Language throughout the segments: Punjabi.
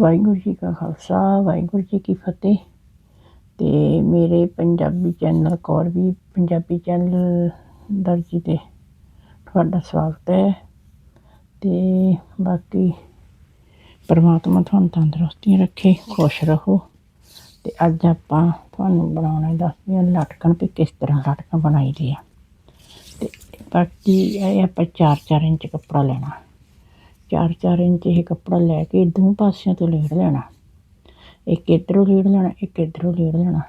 ਵਾਹਿਗੁਰੂ ਜੀ ਕਾ ਖਾਲਸਾ, ਵਾਹਿਗੁਰੂ ਜੀ ਕੀ ਫਤਿਹ। ਤੇ ਮੇਰੇ ਪੰਜਾਬੀ ਚੈਨਲ ਕੌਰ ਵੀ ਪੰਜਾਬੀ ਚੈਨਲ ਦਰਜੀ ਤੇ ਤੁਹਾਡਾ ਸਵਾਗਤ ਹੈ। ਤੇ ਬਾਕੀ ਪਰਮਾਤਮਾ ਤੁਹਾਨੂੰ ਤੰਦਰੁਸਤੀ ਰੱਖੇ, ਖੁਸ਼ ਰਹੋ। ਤੇ ਅੱਜ ਆਪਾਂ ਤੁਹਾਨੂੰ ਬਣਾਉਣਾ ਦੱਸਦੇ ਹਾਂ ਲਟਕਣ ਵੀ ਕਿਸ ਤਰ੍ਹਾਂ ਲਟਕਣ ਬਣਾਈਦੀ ਆ। ਤੇ ਬਾਕੀ ਇਹ ਆਪਾਂ 4-4 ਇੰਚ ਕੱਪੜਾ ਲੈਣਾ। 4-4 ਇੰਚ ਇਹ ਕੱਪੜਾ ਲੈ ਕੇ ਦੋ ਪਾਸਿਆਂ ਤੋਂ ਲੇੜ ਲੈਣਾ। ਇੱਕ ਇੱਧਰੋਂ ਲੇੜ ਲੈਣਾ, ਇੱਕ ਇੱਧਰੋਂ ਲੇੜ ਲੈਣਾ।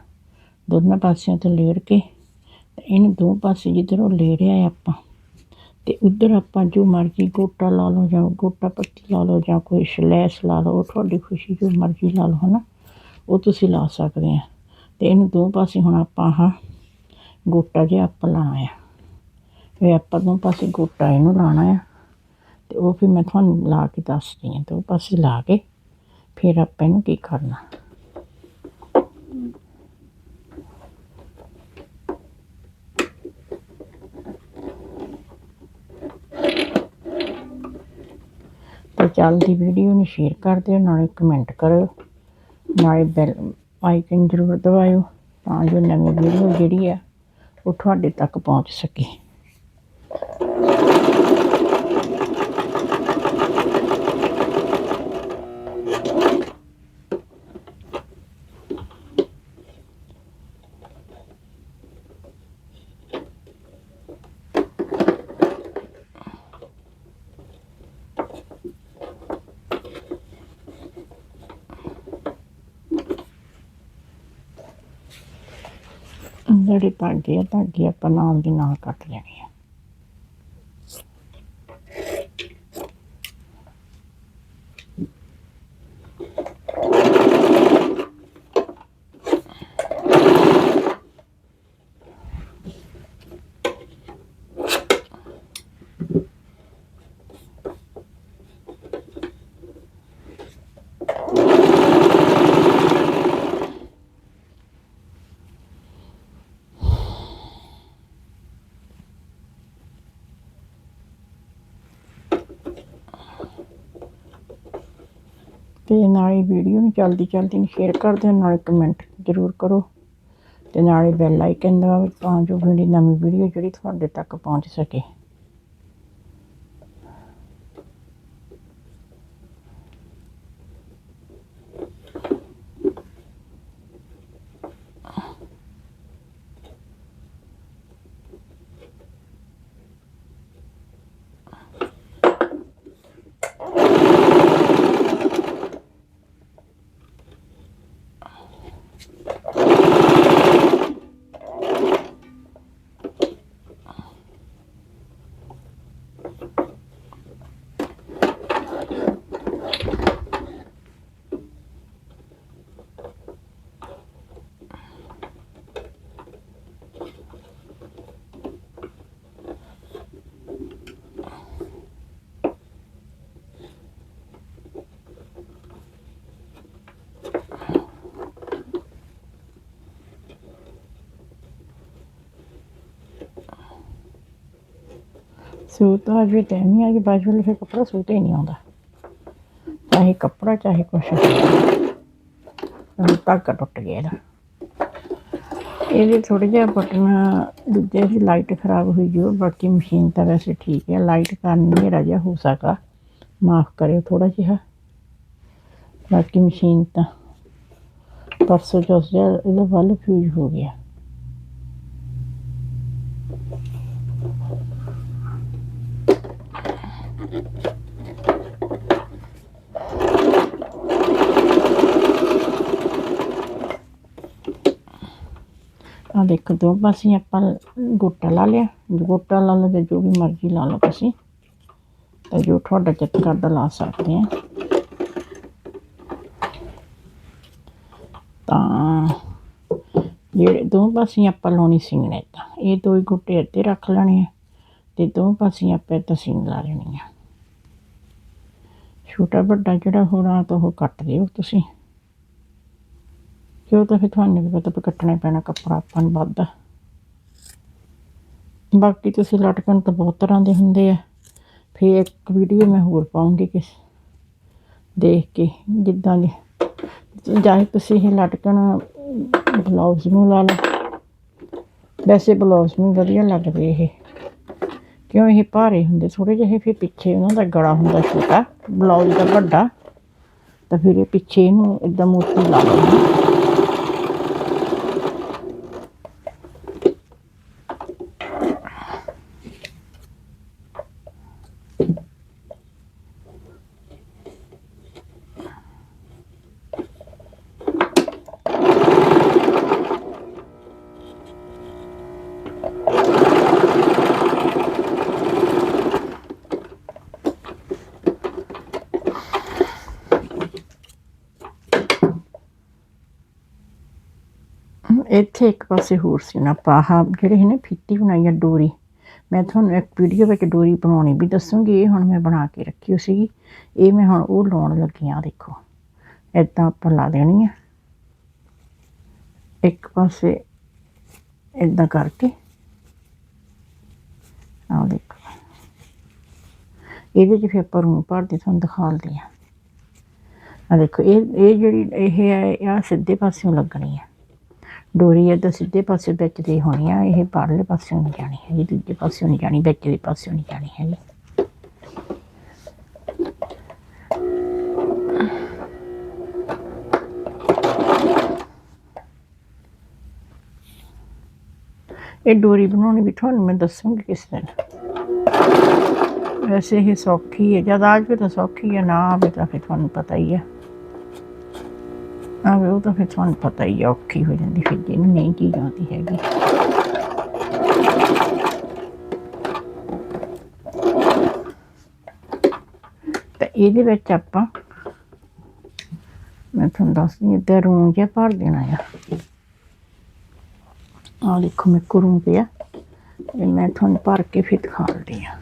ਦੋਨਾਂ ਪਾਸਿਆਂ ਤੋਂ ਲੇੜ ਕੇ ਤੇ ਇਹਨੂੰ ਦੋ ਪਾਸੇ ਜਿੱਧਰੋਂ ਲੇੜਿਆ ਆਪਾਂ ਤੇ ਉਧਰ ਆਪਾਂ ਜੋ ਮਰਜ਼ੀ ਗੋਟਾ ਲਾ ਲਓ ਜਾਂ ਗੋਟਾ ਪੱਤੀ ਲਾ ਲਓ ਜਾਂ ਕੋਈ ਸ਼ਲੈਸ ਲਾ ਲਓ ਤੁਹਾਡੀ ਖੁਸ਼ੀ ਜੋ ਮਰਜ਼ੀ ਲਾ ਲਓ, ਹਨਾ? ਉਹ ਤੁਸੀਂ ਲਾ ਸਕਦੇ ਆ। ਤੇ ਇਹਨੂੰ ਦੋ ਪਾਸੇ ਹੁਣ ਆਪਾਂ ਆਹ ਗੋਟਾ ਜਿਹਾ ਆਪਾਂ ਲਾਣਾ ਆ। ਇਹ ਆਪਾਂ ਦੋ ਪਾਸੇ ਗੋਟਾ ਇਹਨੂੰ ਲਾਣਾ ਆ। ਉਹ ਫਿਰ ਮੈਂ ਤੁਹਾਨੂੰ ਲਾ ਕੇ ਦੱਸਦੀ ਹਾਂ ਦੋ ਪਾਸੇ ਲਾ ਕੇ ਫਿਰ ਆਪਾਂ ਇਹਨੂੰ ਕੀ ਕਰਨਾ ਤੇ ਚੱਲਦੀ ਵੀਡੀਓ ਨੂੰ ਸ਼ੇਅਰ ਕਰ ਦਿਓ ਨਾਲੇ ਕਮੈਂਟ ਕਰੋ ਨਾਲੇ ਬੈਲ ਆਈਕਨ ਜ਼ਰੂਰ ਦਬਾਇਓ ਤਾਂ ਜੋ ਨਵੀਂ ਵੀਡੀਓ ਜਿਹੜੀ ਆ ਉਹ ਤੁਹਾਡੇ ਤੱਕ ਪਹੁੰਚ ਸਕੇ ਜਿਹੜੇ ਧਾਗੇ ਆ ਧਾਗੇ ਆਪਾਂ ਨਾਲ ਦੀ ਨਾਲ ਕੱਟ ਲੈਣੀ ਆ ਤੇ ਨਾਲੇ ਵੀਡੀਓ ਨੂੰ ਜਲਦੀ ਜਲਦੀ ਨੂੰ ਸ਼ੇਅਰ ਕਰ ਦਿਓ, ਨਾਲੇ ਕਮੈਂਟ ਜ਼ਰੂਰ ਕਰੋ। ਤੇ ਨਾਲੇ ਬੈਲ ਆਈਕਨ ਦਬਾਓ ਤਾਂ ਜੋ ਮੇਰੀ ਨਵੀਂ ਵੀਡੀਓ ਜਿਹੜੀ ਤੁਹਾਡੇ ਤੱਕ ਪਹੁੰਚ ਸਕੇ। ਸੂਟ ਤਾਂ ਵੀ ਟਾਈਮ ਨਹੀਂ ਆ ਕਿ ਬਾਅਦ ਵੇਲੇ ਫਿਰ ਕੱਪੜਾ ਸੂਟ ਹੀ ਨਹੀਂ ਆਉਂਦਾ। ਚਾਹੇ ਕੱਪੜਾ, ਚਾਹੇ ਕੁਛ। ਹੁਣ ਧਾਗਾ ਟੁੱਟ ਗਿਆ ਇਹਦਾ। ਇਹਦੇ ਥੋੜੇ ਜਿਹਾ ਬਟਨ, ਦੂਜੇ ਦੀ ਲਾਈਟ ਖਰਾਬ ਹੋਈ ਜੋ ਬਾਕੀ ਮਸ਼ੀਨ ਤਾਂ ਵੈਸੇ ਠੀਕ ਹੈ, ਲਾਈਟ ਕਾਰਨ ਮੇਰਾ ਜਿਹਾ ਹੋ ਸਕਾ ਮਾਫ ਕਰਿਓ ਥੋੜਾ ਜਿਹਾ। ਬਾਕੀ ਮਸ਼ੀਨ ਤਾਂ ਪਰਸੋਂ ਚੌਥ ਜਿਹਾ ਇਹਦਾ ਵੱਲ ਫਿਊਜ਼ ਹੋ ਗਿਆ। ਆ ਦੇਖੋ ਦੋ ਪਾਸੇ ਆਪਾਂ ਗੋਟਾ ਲਾ ਲਿਆ। ਗੋਟਾ ਲਾ ਲਓ ਜਾਂ ਜੋ ਵੀ ਮਰਜ਼ੀ ਲਾ ਲਓ ਤੁਸੀਂ। ਤਾਂ ਜੋ ਤੁਹਾਡਾ ਚਿੱਤ ਕਰਦਾ ਲਾ ਸਕਦੇ ਆ। ਤਾਂ ਜਿਹੜੇ ਦੋ ਪਾਸੇ ਆਪਾਂ ਲਾਉਣੀ ਸਿੰਗਣੇ ਤਾਂ ਇਹ ਦੋ ਹੀ ਗੋਟੇ ਇੱਥੇ ਰੱਖ ਲੈਣੇ ਆ। ਤੇ ਦੋ ਪਾਸੇ ਆਪਾਂ ਇੱਥੇ ਸਿੰਗ ਲਾ ਲੈਣੀਆਂ ਛੋਟਾ ਵੱਡਾ ਜਿਹੜਾ ਹੋਣਾ ਤਾਂ ਉਹ ਕੱਟ ਦਿਓ ਤੁਸੀਂ। ਕਿਉਂ ਤਾਂ ਫਿਰ ਤੁਹਾਨੂੰ ਵੀ ਪਤਾ ਕੱਟਣਾ ਪੈਣਾ ਕੱਪੜਾ ਆਪਾਂ ਨੂੰ ਵੱਧ ਬਾਕੀ ਤੁਸੀਂ ਲਟਕਣ ਤਾਂ ਬਹੁਤ ਤਰ੍ਹਾਂ ਦੇ ਹੁੰਦੇ ਆ। ਫਿਰ ਇੱਕ ਵੀਡੀਓ ਮੈਂ ਹੋਰ ਪਾਉਂਗੀ ਕਿਸ ਦੇਖ ਕੇ ਜਿੱਦਾਂ ਦੇ। ਚਾਹੇ ਤੁਸੀਂ ਇਹ ਲਟਕਣ ਬਲਾਉਜ਼ ਨੂੰ ਲਾ ਲਓ। ਵੈਸੇ ਬਲਾਉਜ਼ ਨੂੰ ਵਧੀਆ ਲੱਗਦੇ ਇਹ। ਕਿਉਂ ਇਹ ਭਾਰੇ ਹੁੰਦੇ? ਥੋੜੇ ਜਿਹੇ ਫਿਰ ਪਿੱਛੇ ਉਹਨਾਂ ਦਾ ਗਲਾ ਹੁੰਦਾ ਛੋਟਾ ਬਲਾਉਜ਼ ਦਾ ਵੱਡਾ, ਤਾਂ ਫਿਰ ਇਹ ਪਿੱਛੇ ਇਹਨੂੰ ਇਦਾਂ ਮੋਤੀ ਲਾ ਲਓ ਇੱਥੇ ਇੱਕ ਪਾਸੇ ਹੋਰ ਸੀ ਨਾ, ਪਾਹਾ ਜਿਹੜੇ ਨਾ ਫੀਤੀ ਬਣਾਈ ਆ ਡੋਰੀ। ਮੈਂ ਤੁਹਾਨੂੰ ਇੱਕ ਵੀਡੀਓ ਵਿੱਚ ਡੋਰੀ ਬਣਾਉਣੀ ਵੀ ਦੱਸੂਗੀ, ਇਹ ਹੁਣ ਮੈਂ ਬਣਾ ਕੇ ਰੱਖੀ ਹੋਈ ਸੀਗੀ। ਇਹ ਮੈਂ ਹੁਣ ਉਹ ਲਾਉਣ ਲੱਗੀ ਆ, ਦੇਖੋ। ਇਦਾਂ ਆਪਾਂ ਲਾ ਦੇਣੀ ਆ। ਇੱਕ ਪਾਸੇ ਇਦਾਂ ਕਰਕੇ। ਆਹ ਦੇਖੋ। ਇਹਦੇ 'ਚ ਫਿਰ ਆਪਾਂ ਰੂੰ ਭਰਦੇ ਤੁਹਾਨੂੰ ਦਿਖਾਉਂਦੇ ਆ। ਆ ਦੇਖੋ, ਇਹ ਇਹ ਜਿਹੜੀ ਇਹ ਹੈ ਆ ਸਿੱਧੇ ਪਾਸਿਓਂ ਲੱਗਣੀ ਆ। ਡੋਰੀ ਇੱਧਰ ਸਿੱਧੇ ਪਾਸੇ ਵਿੱਚ ਦੀ ਹੋਣੀ ਆ, ਇਹ ਪਰਲੇ ਪਾਸਿਓਂ ਨਹੀਂ ਜਾਣੀ ਹੈਗੀ, ਦੂਜੇ ਪਾਸਿਓਂ ਨਹੀਂ ਜਾਣੀ, ਵਿੱਚ ਦੇ ਪਾਸਿਓਂ ਨਹੀਂ ਜਾਣੀ ਹੈਗੀ। ਇਹ ਡੋਰੀ ਬਣਾਉਣੀ ਵੀ ਤੁਹਾਨੂੰ ਮੈਂ ਦੱਸੂਗੀ ਕਿਸ ਦਿਨ। ਵੈਸੇ ਇਹ ਸੌਖੀ ਹੈ, ਜਦ ਆਜ ਵੀ ਤਾਂ ਸੌਖੀ ਹੈ, ਨਾ ਆਵੇ ਤਾਂ ਫਿਰ ਤੁਹਾਨੂੰ ਪਤਾ ਹੀ ਹੈ। ਆਵੇ, ਉਹ ਤਾਂ ਫਿਰ ਤੁਹਾਨੂੰ ਪਤਾ ਹੀ ਹੈ ਔਖੀ ਹੋ ਜਾਂਦੀ, ਫਿਰ ਜਿਹਨੂੰ ਨਹੀਂ ਕੀ ਜਾਂਦੀ ਹੈਗੀ। ਤਾਂ ਇਹਦੇ ਵਿੱਚ ਆਪਾਂ, ਮੈਂ ਤੁਹਾਨੂੰ ਦੱਸਦੀ ਹਾਂ ਤੇ ਰੂੰ ਜਿਹਾ ਭਰ ਦੇਣਾ ਆ। ਆ ਦੇਖੋ ਮੈਂ ਕਰੂੰ ਪਿਆ ਇਹ ਮੈਂ ਤੁਹਾਨੂੰ ਭਰ ਕੇ ਫਿਰ ਦਿਖਾਉਂਦੀ ਆ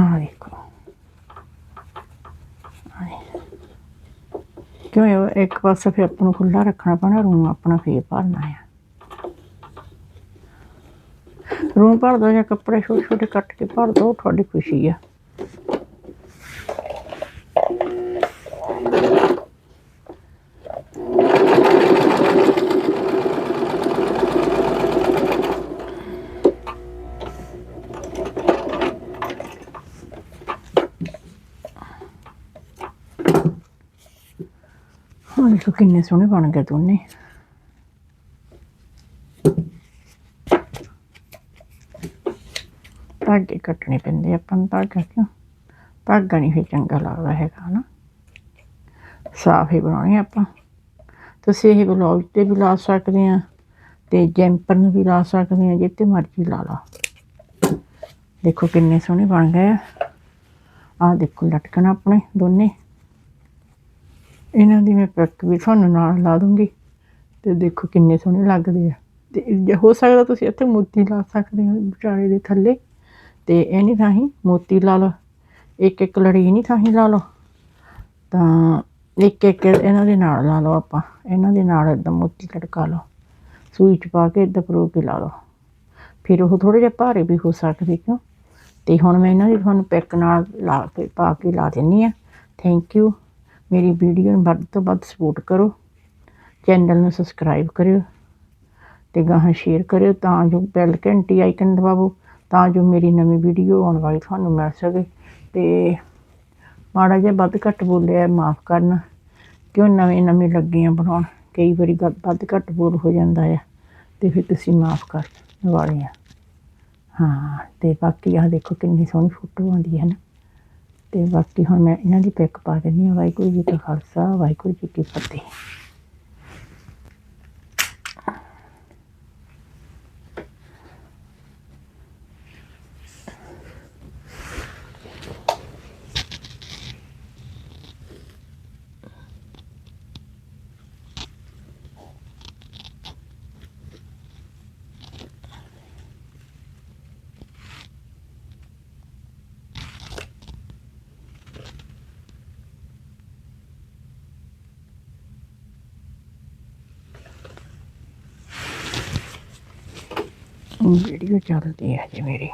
ਆ ਦੇਖੋ ਆਏ। ਕਿਉਂ ਇੱਕ ਪਾਸੇ ਫਿਰ ਆਪਾਂ ਨੂੰ ਖੁੱਲਾ ਰੱਖਣਾ ਪੈਣਾ, ਰੂਮ ਆਪਣਾ ਫੇਰ ਭਰਨਾ ਆ। ਰੂਮ ਭਰ ਦੋ ਜਾਂ ਕੱਪੜੇ ਛੋਟੇ ਛੋਟੇ ਕੱਟ ਕੇ ਭਰ ਦੋ, ਤੁਹਾਡੀ ਖੁਸ਼ੀ ਆ। ਹਾਂ ਦੇਖੋ ਕਿੰਨੇ ਸੋਹਣੇ ਬਣ ਗਏ ਦੋਨੇ। ਧਾਗੇ ਕੱਟਣੇ ਪੈਂਦੇ ਆਪਾਂ ਨੂੰ ਧਾਗਾ ਕਿਉਂ? ਧਾਗਾ ਨਹੀਂ ਫਿਰ ਚੰਗਾ ਲੱਗਦਾ ਹੈਗਾ ਨਾ ਸਾਫ਼ ਹੀ ਬਣਾਉਣੇ ਆਪਾਂ। ਤੁਸੀਂ ਇਹ ਬਲੌਗ ਤੇ ਵੀ ਲਾ ਸਕਦੇ ਆ ਤੇ ਜੈਂਪਰ ਨੂੰ ਵੀ ਲਾ ਸਕਦੇ ਆ ਜਿੱਤੇ ਮਰਜ਼ੀ ਲਾ ਲਾ। ਦੇਖੋ ਕਿੰਨੇ ਸੋਹਣੇ ਬਣ ਗਏ ਆ। ਆਹ ਦੇਖੋ ਲਟਕਣ ਆਪਣੇ ਦੋਨੇ। ਇਹਨਾਂ ਦੀ ਮੈਂ ਪੈਕ ਵੀ ਤੁਹਾਨੂੰ ਨਾਲ ਲਾ ਦੂੰਗੀ ਤੇ ਦੇਖੋ ਕਿੰਨੇ ਸੋਹਣੇ ਲੱਗਦੇ ਆ। ਤੇ ਜੇ ਹੋ ਸਕਦਾ ਤੁਸੀਂ ਇੱਥੇ ਮੋਤੀ ਲਾ ਸਕਦੇ ਹੋ ਵਿਚਾਰੇ ਦੇ ਥੱਲੇ। ਤੇ ਇਹ ਨਹੀਂ ਥਾਹੀਂ ਮੋਤੀ ਲਾ ਲਓ। ਇੱਕ ਇੱਕ ਲੜੀ ਨਹੀਂ ਥਾਹੀਂ ਲਾ ਲਓ। ਤਾਂ ਇੱਕ ਇੱਕ ਇਹਨਾਂ ਦੇ ਨਾਲ ਲਾ ਲਓ ਆਪਾਂ। ਇਹਨਾਂ ਦੇ ਨਾਲ ਇਦਾਂ ਮੋਤੀ ਲਟਕਾ ਲਓ। ਸੂਈ ਚ ਪਾ ਕੇ ਇਦਾਂ ਪਰੋ ਕੇ ਲਾ ਲਓ। ਫਿਰ ਉਹ ਥੋੜੇ ਜਿਹਾ ਭਾਰੇ ਵੀ ਹੋ ਸਕਦੇ ਕਿਉਂ? ਤੇ ਹੁਣ ਮੈਂ ਇਹਨਾਂ ਦੀ ਤੁਹਾਨੂੰ ਪੈਕ ਨਾਲ ਲਾ ਕੇ ਪਾ ਕੇ ਲਾ ਦਿੰਨੀ ਆ। ਥੈਂਕ ਯੂ ਮੇਰੀ ਵੀਡੀਓ ਨੂੰ ਵੱਧ ਤੋਂ ਵੱਧ ਸਪੋਰਟ ਕਰੋ ਚੈਨਲ ਨੂੰ ਸਬਸਕ੍ਰਾਈਬ ਕਰਿਓ ਤੇ ਗਾਹਾਂ ਸ਼ੇਅਰ ਕਰਿਓ ਤਾਂ ਜੋ ਬੈਲ ਘੰਟੀ ਆਈਕਨ ਦਬਾਵੋ, ਤਾਂ ਜੋ ਮੇਰੀ ਨਵੀਂ ਵੀਡੀਓ ਆਉਣ ਵਾਲੀ ਤੁਹਾਨੂੰ ਮਿਲ ਸਕੇ। ਤੇ ਮਾੜਾ ਜਿਹਾ ਵੱਧ ਘੱਟ ਬੋਲਿਆ ਮਾਫ ਕਰਨਾ, ਕਿਉਂ ਨਵੇਂ ਨਵੇਂ ਲੱਗੇ ਆ ਬਣਾਉਣ, ਕਈ ਵਾਰੀ ਗੱਲ ਵੱਧ ਘੱਟ ਬੋਲ ਹੋ ਜਾਂਦਾ ਆ, ਤੇ ਫਿਰ ਤੁਸੀਂ ਮਾਫ ਕਰ ਵਾਲੇ ਆ। ਹਾਂ, ਤੇ ਬਾਕੀ ਆਹ ਦੇਖੋ ਕਿੰਨੀ ਸੋਹਣੀ ਫੋਟੋ ਆਉਂਦੀ ਹੈ ਨਾ। ਤੇ ਬਾਕੀ ਹੁਣ ਮੈਂ ਇਹਨਾਂ ਦੀ ਪਿਕ ਪਾ ਦਿੰਦੀ ਹਾਂ। ਵਾਹਿਗੁਰੂ ਜੀ ਕਾ ਖਾਲਸਾ, ਵਾਹਿਗੁਰੂ ਜੀ ਕੀ ਫਤਿਹ। ਵੀਡੀਓ ਚੱਲਦੀ ਹੈ ਜੀ ਮੇਰੀ।